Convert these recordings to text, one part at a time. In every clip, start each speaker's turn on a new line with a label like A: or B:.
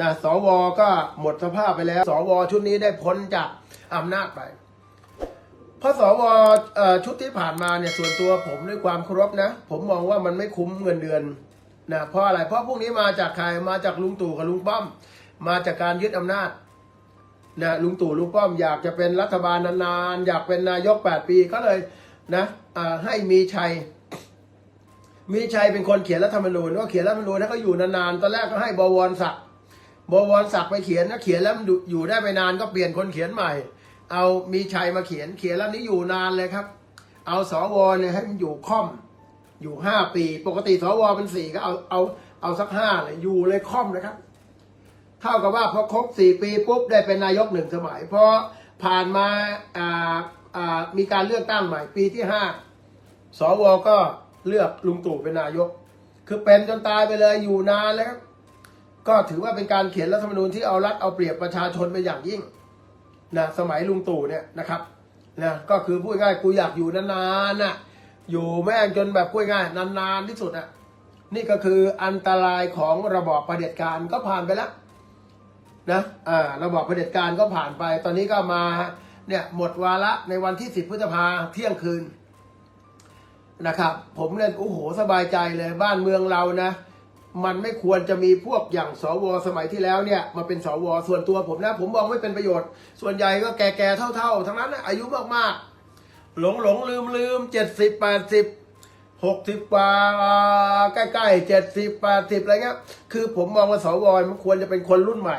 A: นะสวก็หมดสภาพไปแล้ว สวชุดนี้ได้พ้นจากอำนาจไป เพราะสวชุดที่ผ่านมาเนี่ยส่วนตัวผมด้วยความเคารพนะ ผมมองว่ามันไม่คุ้มเงินเดือนนะเพราะอะไรเพราะพวกนี้มาจากใครมาจากลุงตู่กับลุงป้อม มาจากการยึดอำนาจนะลุงตู่ลุงป้อมอยากจะเป็นรัฐบาลนานๆอยากเป็นนายก 8 ปีก็เลยนะให้มีชัย มีชัยเป็นคนเขียนรัฐธรรมนูญว่าเขียนรัฐธรรมนูญให้เขาอยู่นานๆตอนแรกก็ให้บวรศักดิ์ บวรศักดิ์ไปเขียนนะเขียนแล้วมันอยู่ได้ไม่นานก็เปลี่ยนคนเขียนใหม่ เอามีชัยมาเขียนเขียนแล้วนี้อยู่นานเลยครับ เอาสวเนี่ยให้มันอยู่ค่อม อยู่ห้าปี ปกติสวเป็นสี่ก็เอาเอาเอาสักห้าเลยอยู่เลยค่อมนะครับ เท่ากับว่าพอครบสี่ปีปุ๊บได้เป็นนายกหนึ่งสมัยพอผ่านมาอ่าอ่ามีการเลือกตั้งใหม่ ปีที่ห้าสวก็เลือกลุงตู่เป็นนายก คือเป็นจนตายไปเลยอยู่นานแล้วครับ ก็ถือว่าเป็นการเขียนรัฐธรรมนูญที่เอารัดเอาเปรียบประชาชนไปอย่างยิ่งนะสมัยลุงตู่เนี่ยนะครับนะก็คือพูดง่ายกูอยากอยู่นานๆน่ะอยู่แม่งจนแบบพูดง่ายนานๆที่สุดอะนี่ก็คืออันตรายของระบอบประเผด็จการก็ผ่านไปแล้วนะอ่าระบอบเผด็จการก็ผ่านไป ตอนนี้ก็มาเนี่ยหมดวาระในวันที่10พฤษภาเที่ยงคืนนะครับ ผมเนี่ยโอ้โหสบายใจเลยบ้านเมืองเรานะ มันไม่ควรจะมีพวกอย่างสวสมัยที่แล้วเนี่ยมาเป็นสวส่วนตัวผมนะ ผมมองไม่เป็นประโยชน์ ส่วนใหญ่ก็แก่ๆเท่า ๆ ทั้งนั้นนะอายุมากๆ หลงหลงลืมลืมเจ็ดสิบแปดสิบหกสิบกว่าใกล้ๆเจ็ดสิบแปดสิบอะไรเงี้ยคือผมมองว่าสวมันควรจะเป็นคนรุ่นใหม่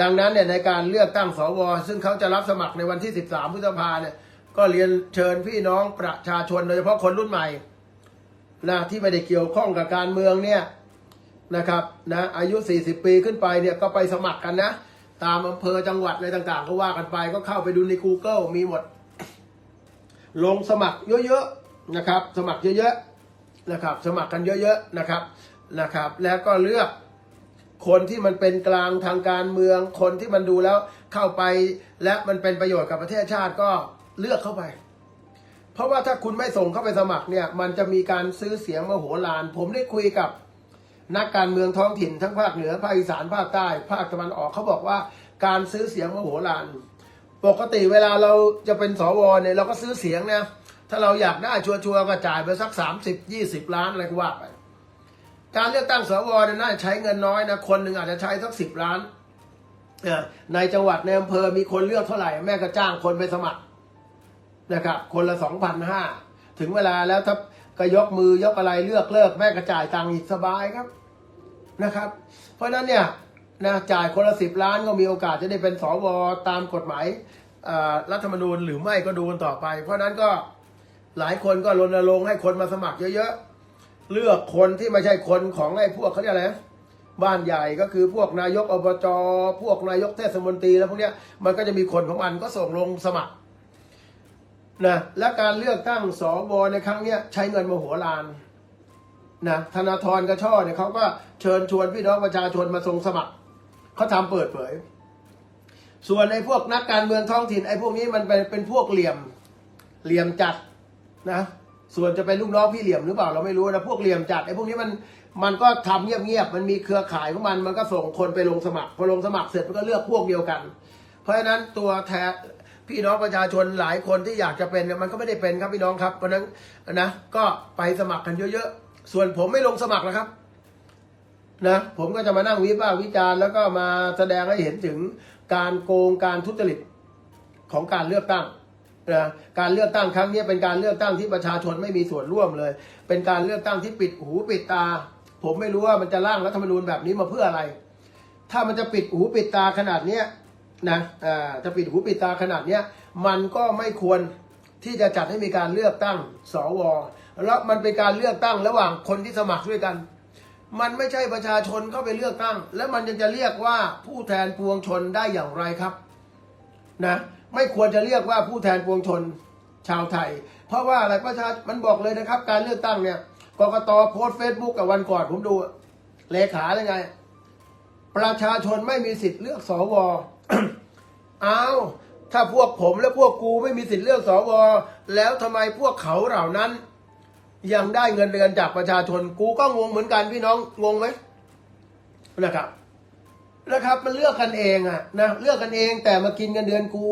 A: ดังนั้นเนี่ยในการเลือกตั้งสวซึ่งเขาจะรับสมัครในวันที่13พฤษภาเนี่ยก็เรียนเชิญพี่น้องประชาชนโดยเฉพาะคนรุ่นใหม่ นะที่ไม่ได้เกี่ยวข้องกับการเมืองเนี่ยนะครับนะอายุ 40 ปีขึ้นไปเนี่ยก็ไปสมัครกันนะ ตามอำเภอจังหวัดอะไรต่างๆ ก็ว่ากันไปก็เข้าไปดูใน Google มีหมด ลงสมัครเยอะๆนะครับ สมัครเยอะๆนะครับ สมัครกันเยอะๆนะครับนะครับ แล้วก็เลือกคนที่มันเป็นกลางทางการเมือง คนที่มันดูแล้วเข้าไป และมันเป็นประโยชน์กับประเทศชาติก็เลือกเข้าไป เพราะว่าถ้าคุณไม่ส่งเข้าไปสมัครเนี่ย มันจะมีการซื้อเสียงมโหฬารผมได้คุยกับนักการเมืองท้องถิ่นทั้งภาคเหนือภาคอีสานภาคใต้ ภาคตะวันออกเขาบอกว่าการซื้อเสียงมโหฬารปกติเวลาเราจะเป็นสวเนี่ยเราก็ซื้อเสียงนะถ้าเราอยากได้ชัวร์ๆก็จ่ายไปสักสามสิบยี่สิบล้านอะไรก็ว่าไปการเลือกตั้งสวเนี่ยน่าจะใช้เงินน้อยนะคนหนึ่งอาจจะใช้สักสิบล้านเอ่อในจังหวัดในอำเภอมีคนเลือกเท่าไหร่แม่ก็จ้างคนไปสมัคร นะครับ คนละสองพันห้าถึงเวลาแล้วถ้าก็ยกมือยกอะไรเลือกเลิกแม่ก็จ่ายตังค์อีกสบายครับนะครับ เพราะฉะนั้นเนี่ยนะจ่ายคนละสิบล้านก็มีโอกาสจะได้เป็นสวตามกฎหมายรัฐธรรมนูญหรือไม่ก็ดูกันต่อไป เพราะนั้นก็หลายคนก็รณรงค์ให้คนมาสมัครเยอะๆ เลือกคนที่ไม่ใช่คนของไอ้พวกเขาเรียกอะไรบ้านใหญ่ก็คือพวกนายกอบจพวกนายกเทศมนตรีแล้วพวกเนี้ยมันก็จะมีคนของมันก็ส่งลงสมัคร นะและการเลือกตั้งสวในครั้งเนี้ยใช้เงินมโหฬารนะธนาธรกระช่อเนี่ยเขาก็เชิญชวนพี่น้องประชาชนมาส่งสมัครเขาทำเปิดเผย ส่วนไอ้พวกนักการเมืองท้องถิ่นไอ้พวกนี้มันเป็นเป็นพวกเหลี่ยมเหลี่ยมจัดนะส่วนจะเป็นลูกน้องพี่เหลี่ยมหรือเปล่าเราไม่รู้นะพวกเหลี่ยมจัดไอ้พวกนี้มันมันก็ทำเงียบๆมันมีเครือข่ายของมันมันก็ส่งคนไปลงสมัครพอลงสมัครเสร็จมันก็เลือกพวกเดียวกัน เพราะฉะนั้นตัวแทน พี่น้องประชาชนหลายคนที่อยากจะเป็นมันก็ไม่ได้เป็นครับพี่น้องครับเพราะฉะนั้นนะก็ไปสมัครกันเยอะๆ ส่วนผมไม่ลงสมัครนะครับนะผมก็จะมานั่งวิพากษ์วิจารณ์แล้วก็มาแสดงให้เห็นถึงการโกงการทุจริตของการเลือกตั้งนะการเลือกตั้งครั้งนี้เป็นการเลือกตั้งที่ประชาชนไม่มีส่วนร่วมเลย เป็นการเลือกตั้งที่ปิดหูปิดตา ผมไม่รู้ว่ามันจะร่างรัฐธรรมนูญแบบนี้มาเพื่ออะไร ถ้ามันจะปิดหูปิดตาขนาดเนี้ย นะอ่าจะปิดหูปิดตาขนาดเนี้ยมันก็ไม่ควรที่จะจัดให้มีการเลือกตั้งสวแล้วมันเป็นการเลือกตั้งระหว่างคนที่สมัครด้วยกัน มันไม่ใช่ประชาชนเข้าไปเลือกตั้ง แล้วมันยังจะเรียกว่าผู้แทนปวงชนได้อย่างไรครับนะไม่ควรจะเรียกว่าผู้แทนปวงชนชาวไทย เพราะว่าอะไรประชามันบอกเลยนะครับ การเลือกตั้งเนี่ยกกตโพสเฟซบุ๊กกับวันก่อนผมดูเลขาเลยไง ประชาชนไม่มีสิทธิ์เลือกสว อ้าวถ้าพวกผมและพวกกูไม่มีสิทธิ์เลือกสวแล้วทำไมพวกเขาเหล่านั้น ยังได้เงินเดือนจากประชาชนกูก็งงเหมือนกันพี่น้องงงไหมนะครับนะครับ มันเลือกกันเองอะนะเลือกกันเองแต่มากินเงินเดือนกู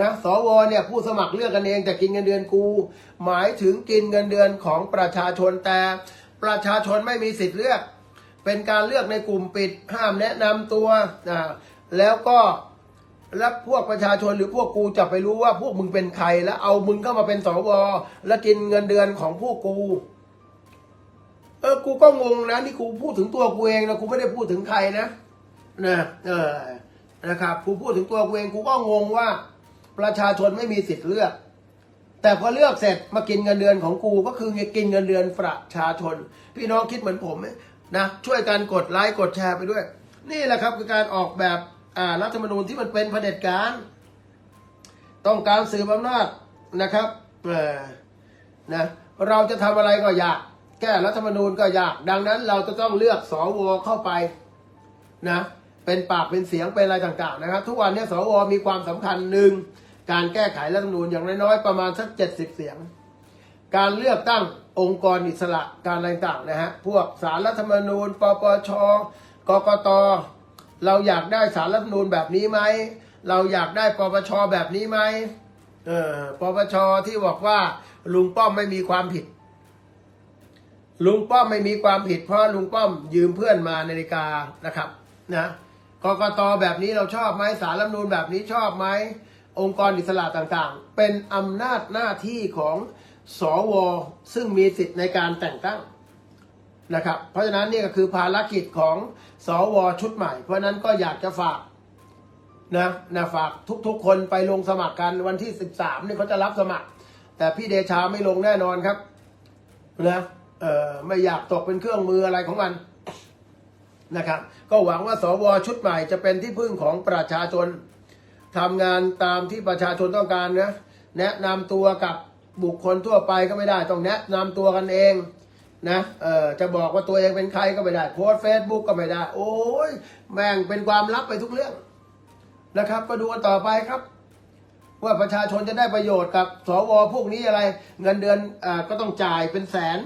A: นะสวเนี่ยผู้สมัครเลือกกันเองแต่กินเงินเดือนกู หมายถึงกินเงินเดือนของประชาชนแต่ ประชาชนไม่มีสิทธิ์เลือก เป็นการเลือกในกลุ่มปิดห้ามแนะนำตัวนะ แล้วก็แล้วพวกประชาชนหรือพวกกูจะไปรู้ว่าพวกมึงเป็นใคร แล้วเอามึงเข้ามาเป็นสวแล้วกินเงินเดือนของพวกกู เออกูก็งงนะนี่กูพูดถึงตัวกูเองนะกูไม่ได้พูดถึงใครนะนะเออนะครับกูพูดถึงตัวกูเองกูก็งงว่า ประชาชนไม่มีสิทธิ์เลือก แต่พอเลือกเสร็จมากินเงินเดือนของกูก็คือกินเงินเดือนประชาชน พี่น้องคิดเหมือนผมไหมนะช่วยกันกดไลค์กดแชร์ไปด้วย นี่แหละครับคือการออกแบบ รัฐธรรมนูญที่มันเป็นเผด็จการ ต้องการสืบอำนาจนะครับเออนะเราจะทำอะไรก็ยาก แก้รัฐธรรมนูญก็ยาก ดังนั้นเราจะต้องเลือกสวเข้าไปนะเป็นปากเป็นเสียงเป็นอะไรต่างๆนะครับ ทุกวันนี้สวมีความสำคัญหนึ่งการแก้ไขรัฐธรรมนูญอย่างน้อยๆประมาณสักเจ็ดสิบเสียง การเลือกตั้งองค์กรอิสระการอะไรต่างๆนะฮะพวกสารรัฐธรรมนูญปปชกกต เราอยากได้สารรัฐมนูญแบบนี้ไหม เราอยากได้ปปชแบบนี้ไหมเออปปชที่บอกว่าลุงป้อมไม่มีความผิด ลุงป้อมไม่มีความผิด เพราะลุงป้อมยืมเพื่อนมานาฬิกานะครับนะกกตแบบนี้เราชอบไหมสารรัฐมนูญแบบนี้ชอบไหมองค์กรอิสระต่างๆ เป็นอำนาจหน้าที่ของสวซึ่งมีสิทธิ์ในการแต่งตั้ง นะครับ เพราะฉะนั้นนี่ก็คือภารกิจของสวชุดใหม่ เพราะฉะนั้นก็อยากจะฝากนะนะฝากทุกๆ คนไปลงสมัครกันวันที่ 13นี่เขาจะรับสมัคร แต่พี่เดชาไม่ลงแน่นอนครับนะเออไม่อยากตกเป็นเครื่องมืออะไรของมันนะครับ ก็หวังว่าสวชุดใหม่จะเป็นที่พึ่งของประชาชนทำงานตามที่ประชาชนต้องการนะแนะนำตัวกับบุคคลทั่วไปก็ไม่ได้ ต้องแนะนำตัวกันเอง นะเออจะบอกว่าตัวเองเป็นใครก็ไม่ได้โพสเฟซบุ๊กก็ไม่ได้ โอ้ยแม่งเป็นความลับไปทุกเรื่องนะครับ ก็ดูกันต่อไปครับ ว่าประชาชนจะได้ประโยชน์กับสวพวกนี้อะไร เงินเดือนอ่าก็ต้องจ่ายเป็นแสน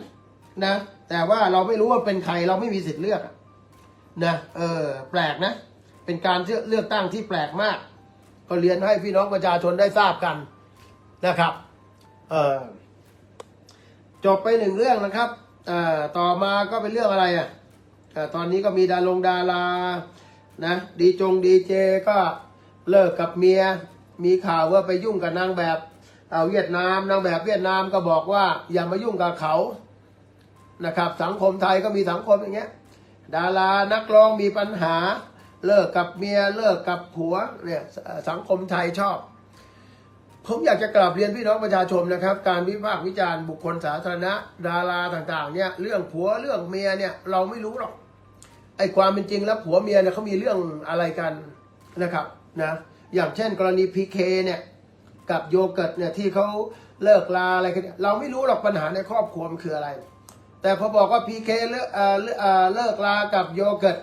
A: นะ แต่ว่าเราไม่รู้ว่าเป็นใครเราไม่มีสิทธิ์เลือกนะเออแปลกนะ เป็นการเลือกตั้งที่แปลกมาก ก็เรียนให้พี่น้องประชาชนได้ทราบกันนะครับ เออจบไปหนึ่งเรื่องนะครับ อ่อต่อมาก็เป็นเรื่องอะไรอะอ่อตอนนี้ก็มีดารงดารานะดีจงดีเจก็เลิกกับเมีย มีข่าวว่าไปยุ่งกับนางแบบเอาเวียดนามนางแบบเวียดนามก็บอกว่าอย่ามายุ่งกับเขานะครับ สังคมไทยก็มีสังคมอย่างเงี้ย ดารานักร้องมีปัญหา เลิกกับเมียเลิกกับผัวเนี่ยสังคมไทยชอบ ผมอยากจะกราบเรียนพี่น้องประชาชนนะครับ การวิพากษ์วิจารณ์บุคคลสาธารณะ ดาราต่างๆ เนี่ยเรื่องผัวเรื่องเมียเนี่ยเราไม่รู้หรอกไอ้ความเป็นจริงแล้วผัวเมียเนี่ยเขามีเรื่องอะไรกันนะครับนะอย่างเช่นกรณีพีเคเนี่ยกับโยเกิร์ตเนี่ยที่เขาเลิกลาอะไรกันเนี่ยเราไม่รู้หรอกปัญหาในครอบครัวมันคืออะไร แต่พอบอกว่าพีเคเลิกเอ่อเลิกเอ่อเลิกลากับโยเกิร์ต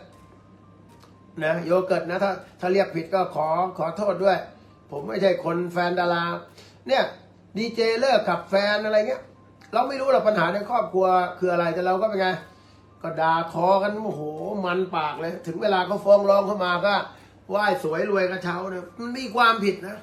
A: นะโยเกิร์ตนะถ้าถ้าเรียกผิดก็ขอขอโทษด้วย ผมไม่ใช่คนแฟนดารา เนี่ยดีเจเลิกกับแฟนอะไรเงี้ย เราไม่รู้หรอกปัญหาในครอบครัวคืออะไรแต่เราก็เป็นไง ก็ด่าทอกันโอ้โหมันปากเลย ถึงเวลาเขาฟ้องร้องเข้ามาก็ไหว้สวยรวยกระเช้าเนี่ยมันมีความผิดนะ